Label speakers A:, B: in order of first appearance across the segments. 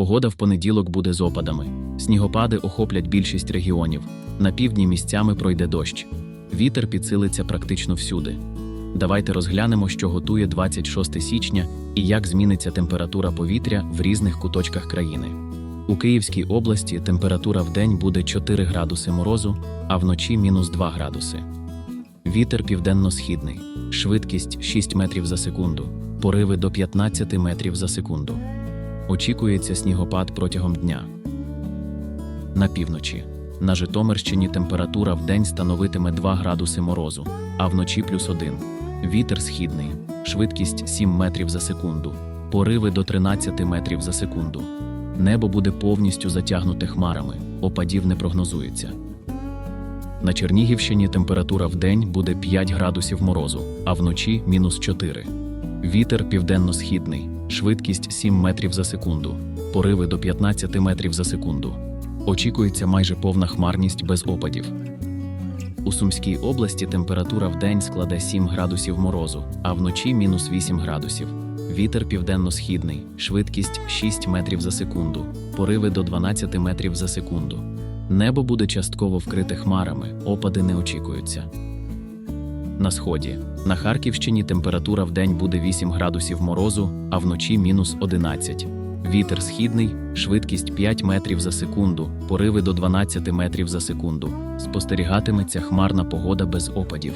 A: Погода в понеділок буде з опадами. Снігопади охоплять більшість регіонів. На півдні місцями пройде дощ. Вітер підсилиться практично всюди. Давайте розглянемо, що готує 26 січня і як зміниться температура повітря в різних куточках країни. У Київській області температура в день буде 4 градуси морозу, а вночі мінус 2 градуси. Вітер південно-східний, швидкість 6 метрів за секунду, пориви до 15 метрів за секунду. Очікується снігопад протягом дня. На півночі. На Житомирщині температура в день становитиме 2 градуси морозу, а вночі плюс 1. Вітер східний, швидкість 7 метрів за секунду, пориви до 13 метрів за секунду. Небо буде повністю затягнуте хмарами, опадів не прогнозується. На Чернігівщині температура в день буде 5 градусів морозу, а вночі мінус 4. Вітер південно-східний, швидкість 7 метрів за секунду, пориви до 15 метрів за секунду. Очікується майже повна хмарність без опадів. У Сумській області температура в день складе 7 градусів морозу, а вночі мінус 8 градусів. Вітер південно-східний, швидкість 6 метрів за секунду, пориви до 12 метрів за секунду. Небо буде частково вкрите хмарами, опади не очікуються. На сході. На Харківщині температура в день буде 8 градусів морозу, а вночі мінус 11. Вітер східний, швидкість 5 метрів за секунду, пориви до 12 метрів за секунду. Спостерігатиметься хмарна погода без опадів.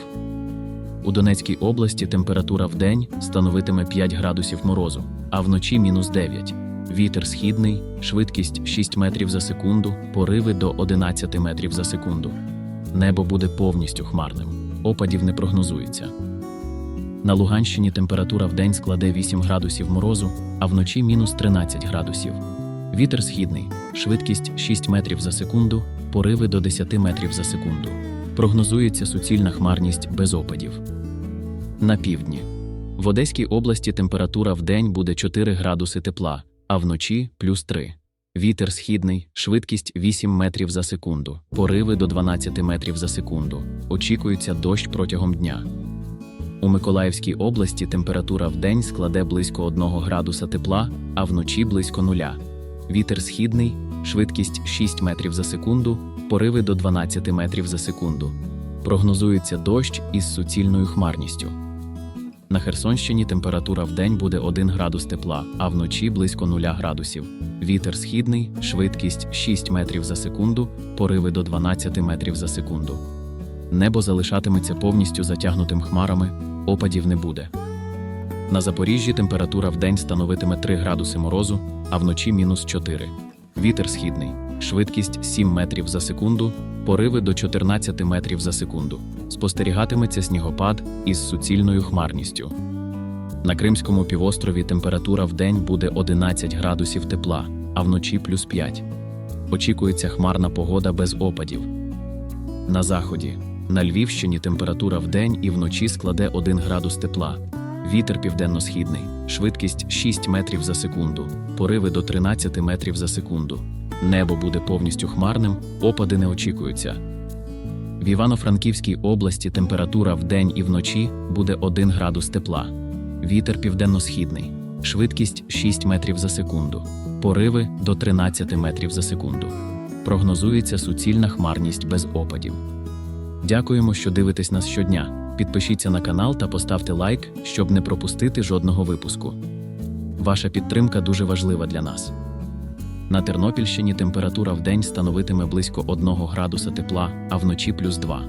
A: У Донецькій області температура в день становитиме 5 градусів морозу, а вночі мінус 9. Вітер східний, швидкість 6 метрів за секунду, пориви до 11 метрів за секунду. Небо буде повністю хмарним, опадів не прогнозується. На Луганщині температура в день складе 8 градусів морозу, а вночі мінус 13 градусів. Вітер східний, швидкість 6 метрів за секунду, пориви до 10 метрів за секунду. Прогнозується суцільна хмарність без опадів. На півдні. В Одеській області температура в день буде 4 градуси тепла, а вночі плюс 3. Вітер східний, швидкість 8 метрів за секунду, пориви до 12 метрів за секунду. Очікується дощ протягом дня. У Миколаївській області температура в день складе близько 1 градуса тепла, а вночі близько нуля. Вітер східний, швидкість 6 метрів за секунду, пориви до 12 метрів за секунду. Прогнозується дощ із суцільною хмарністю. На Херсонщині температура в день буде 1 градус тепла, а вночі близько 0 градусів. Вітер східний, швидкість 6 метрів за секунду, пориви до 12 метрів за секунду. Небо залишатиметься повністю затягнутим хмарами, опадів не буде. На Запоріжжі температура в день становитиме 3 градуси морозу, а вночі мінус 4. Вітер східний, швидкість 7 метрів за секунду, пориви до 14 метрів за секунду. Спостерігатиметься снігопад із суцільною хмарністю. На Кримському півострові температура в день буде 11 градусів тепла, а вночі плюс 5. Очікується хмарна погода без опадів. На заході. На Львівщині температура в день і вночі складе 1 градус тепла. Вітер південно-східний, швидкість 6 метрів за секунду, пориви до 13 метрів за секунду. Небо буде повністю хмарним, опади не очікуються. В Івано-Франківській області температура в день і вночі буде 1 градус тепла. Вітер південно-східний, швидкість 6 метрів за секунду, пориви до 13 метрів за секунду. Прогнозується суцільна хмарність без опадів. Дякуємо, що дивитесь нас щодня. Підпишіться на канал та поставте лайк, щоб не пропустити жодного випуску. Ваша підтримка дуже важлива для нас. На Тернопільщині температура в день становитиме близько 1 градуса тепла, а вночі плюс 2.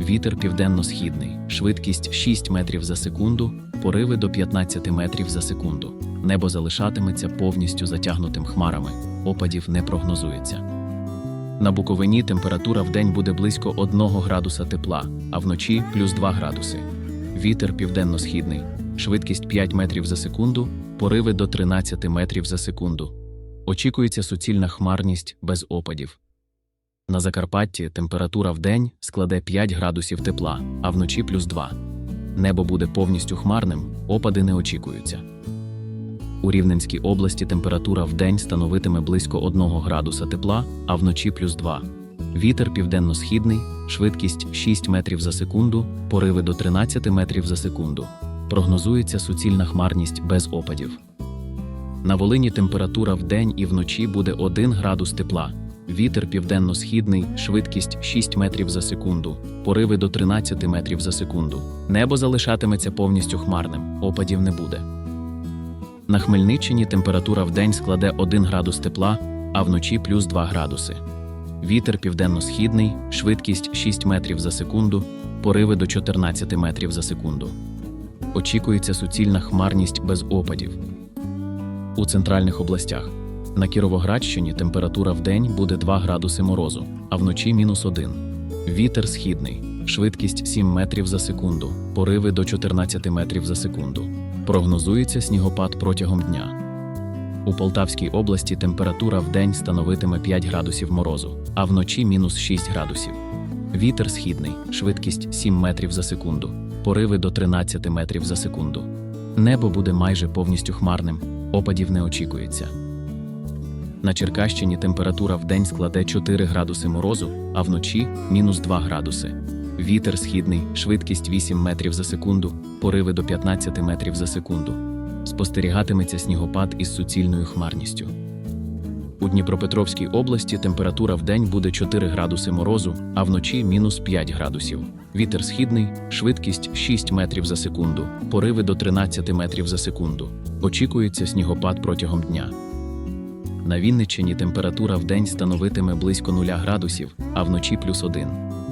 A: Вітер південно-східний, швидкість 6 метрів за секунду, пориви до 15 метрів за секунду. Небо залишатиметься повністю затягнутим хмарами, опадів не прогнозується. На Буковині температура в день буде близько 1 градуса тепла, а вночі плюс 2 градуси. Вітер південно-східний, швидкість 5 метрів за секунду, пориви до 13 метрів за секунду. Очікується суцільна хмарність без опадів. На Закарпатті температура в день складе 5 градусів тепла, а вночі плюс 2. Небо буде повністю хмарним, опади не очікуються. У Рівненській області температура в день становитиме близько 1 градуса тепла, а вночі плюс 2. Вітер південно-східний, швидкість 6 метрів за секунду, пориви до 13 метрів за секунду. Прогнозується суцільна хмарність без опадів. На Волині температура вдень і вночі буде 1 градус тепла. Вітер південно-східний, швидкість 6 метрів за секунду, пориви до 13 метрів за секунду. Небо залишатиметься повністю хмарним, опадів не буде. На Хмельниччині температура вдень складе 1 градус тепла, а вночі плюс 2 градуси. Вітер південно-східний, швидкість 6 метрів за секунду, пориви до 14 метрів за секунду. Очікується суцільна хмарність без опадів. У центральних областях на Кіровоградщині температура вдень буде 2 градуси морозу, а вночі мінус 1. Вітер східний, швидкість 7 метрів за секунду, пориви до 14 метрів за секунду. Прогнозується снігопад протягом дня. У Полтавській області температура вдень становитиме 5 градусів морозу, а вночі мінус 6 градусів. Вітер східний, швидкість 7 метрів за секунду, пориви до 13 метрів за секунду. Небо буде майже повністю хмарним, опадів не очікується. На Черкащині температура вдень складе 4 градуси морозу, а вночі мінус 2 градуси. Вітер східний, швидкість 8 метрів за секунду, пориви до 15 метрів за секунду. Спостерігатиметься снігопад із суцільною хмарністю. У Дніпропетровській області температура вдень буде 4 градуси морозу, а вночі мінус 5 градусів. Вітер східний, швидкість 6 метрів за секунду, пориви до 13 метрів за секунду. Очікується снігопад протягом дня. На Вінниччині температура вдень становитиме близько 0 градусів, а вночі плюс 1.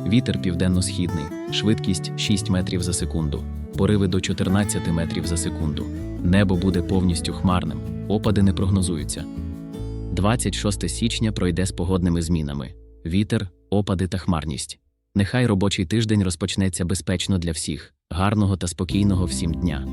A: Вітер південно-східний, швидкість 6 метрів за секунду, пориви до 14 метрів за секунду. Небо буде повністю хмарним, опади не прогнозуються. 26 січня пройде з погодними змінами: вітер, опади та хмарність. Нехай робочий тиждень розпочнеться безпечно для всіх, гарного та спокійного всім дня.